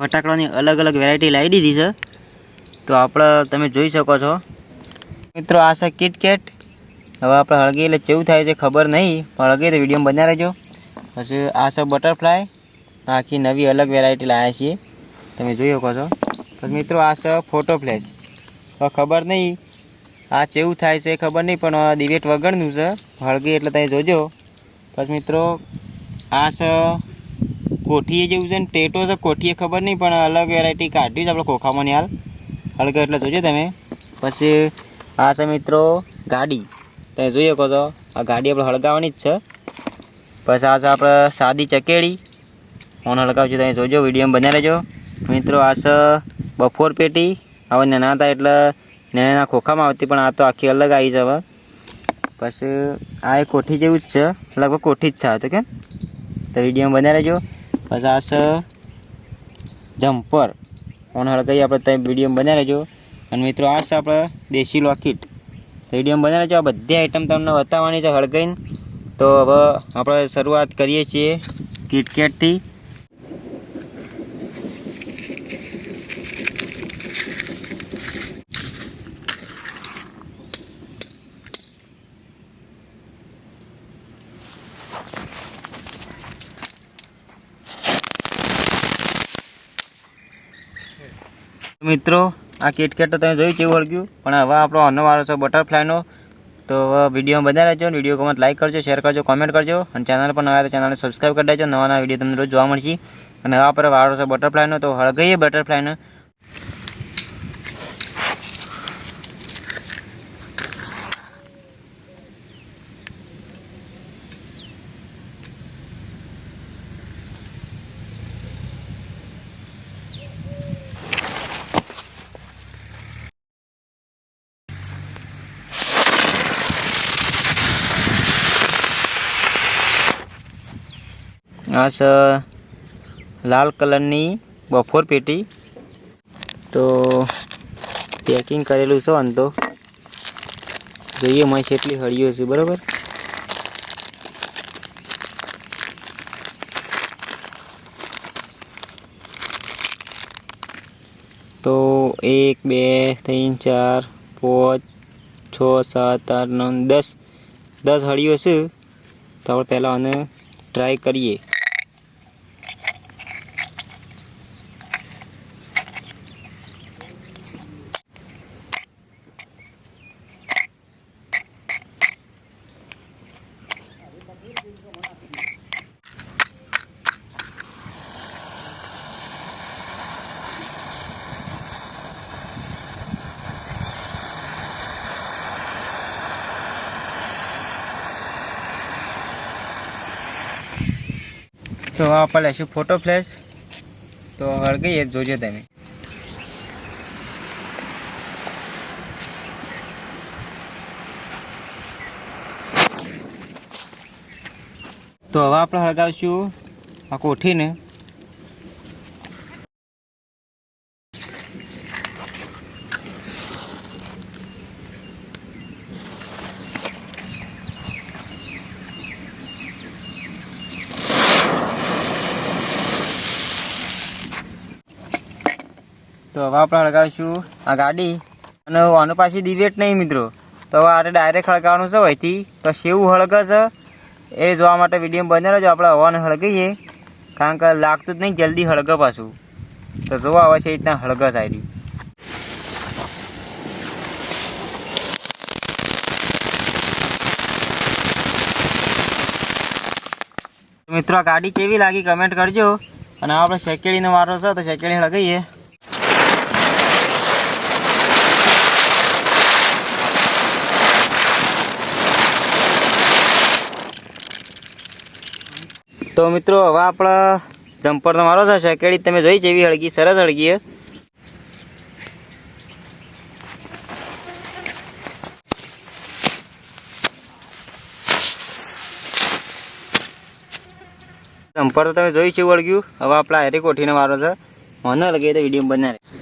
ફટાકડાની અલગ અલગ વેરાયટી લાવી દીધી છે. તો આપણે તમે જોઈ શકો છો. મિત્રો, આ છે કિટકેટ હવે આપણે હળગી એટલે કેવું થાય છે ખબર નહીં, પણ હળગી તો વીડિયો બના રહેજો. પછી આ છે બટરફ્લાય આખી નવી અલગ વેરાયટી લાવ્યા છીએ. તમે જોઈ શકો છો. પછી મિત્રો, આ છે ફોટો ફ્લેશ હવે ખબર નહીં, આ કેવું થાય છે ખબર નહીં, પણ દિવેટ વગરનું છે. હળગી એટલે તમે જોજો. પછી મિત્રો આ છે કોઠીએ જેવું છે ને, ટેટો છે કોઠીએ ખબર નહીં, પણ અલગ વેરાયટી કાઢી છે આપણે ખોખામાંની હાલ. હળગે એટલે જોજો તમે. પછી આ છે મિત્રો ગાડી. તમે જોઈ શકો છો, આ ગાડી આપણે હળગાવવાની જ છે. પછી આ છે આપણે સાદી ચકેડી. ફોન હળગાવજો, તમે જોજો વીડિયો બનાવી લેજો મિત્રો, આ છે બફોર પેટી. હવે નાના હતા એટલે નાના ખોખામાં આવતી, પણ આ તો આખી અલગ આવી છે હવે. પછી આ એ કોઠી જેવું જ છે. લગભગ કોઠી જ છે આ તો, કેમ? તો વીડિયો બનાવી રહેજો. પછી જમ્પર. ઓન હળગાઈ આપણે ત્યાં વીડિયો બનાવી રહેજો. અને મિત્રો, આ છે આપણે દેશી લોકેટ. તો વીડિયો બનાવી રહેજો. આ બધી આઈટમ તમને બતાવવાની છે હળગાઈને તો હવે આપણે શરૂઆત કરીએ છીએ કિટકેટથી. મિત્રો, આ કિટકેટ તો તમે જોયું કેવું વળગ્યું પણ હવે આપણો અનો વારો છે બટરફ્લાયનો તો હવે વીડિયો બધા રહેજો વીડિયો ગમત લાઈક કરજો શેર કરજો કોમેન્ટ કરજો. અને ચેનલ પર નવા ચેનલને સબસ્ક્રાઈબ કરી દેજો. નવા નવા વીડિયો તમને રોજ જોવા મળશે. અને હવે આપણે વારો છે બટરફ્લાયનો તો હળગઈએ બટરફ્લાયનો આ છે લાલ કલરની બફોર પેટી. તો પેકિંગ કરેલું છે અંતો જોઈએ મને એટલી હળીઓ છે, બરાબર? તો એક, બે, ત્રણ, ચાર, પાંચ, છ, સાત, આઠ, નવ, દસ. દસ હળીઓ છે. તો પહેલાં આને ટ્રાય કરીએ. તો આપણે લઈશું ફોટો ફ્લેશ તો હળગઈએ જોજો તમે. તો હવે આપણે હળગાવીશું. આ કોઠીને તો હવે આપણે હળગાવીશું આ ગાડી. અને આનું પાછી દિવેટ નહીં મિત્રો. તો હવે આપણે ડાયરેક્ટ હળગાવવાનું છે અહીંથી તો શેવું હળગશે એ જોવા માટે વીડિયો બને રહેજો આપણે હવાને હળગીએ. કારણ કે લાગતું જ નહીં, જલ્દી હળગે પાછું. તો જોવા આવે છે એ રીતના હળગે સાઈડ મિત્રો ગાડી કેવી લાગી? કમેન્ટ કરજો. અને આપણે શેકેડીનો વારો છે, તો શેકેડી હળગાઈએ તો મિત્રો, હવે આપણે જમ્પરનો મારો છે શેકેડી તમે જોઈ જેવી હળગી, સરસ હળગી જમ્પર તો તમે જોઈ છે વળગ્યું હવે આપણા હેરી કોઠીને મારો છે. મને લગે તો વીડિયો બનાવે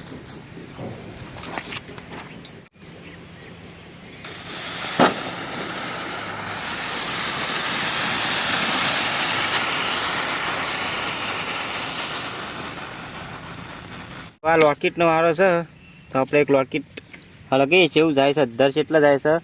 આ લોકેટનો વારો છે. તો આપણે એક લોકેટ હળગી એવું જાય છે અધર છે એટલા જાય છે.